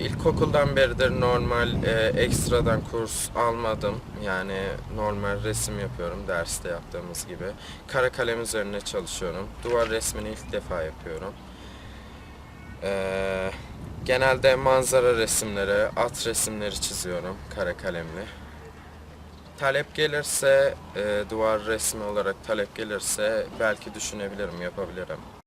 ilkokuldan beridir normal e, ekstradan kurs almadım. Yani normal resim yapıyorum derste yaptığımız gibi. Kara kalem üzerine çalışıyorum. Duvar resmini ilk defa yapıyorum. Ee, genelde manzara resimleri, at resimleri çiziyorum kara kalemle. Talep gelirse, e, duvar resmi olarak talep gelirse belki düşünebilirim, yapabilirim.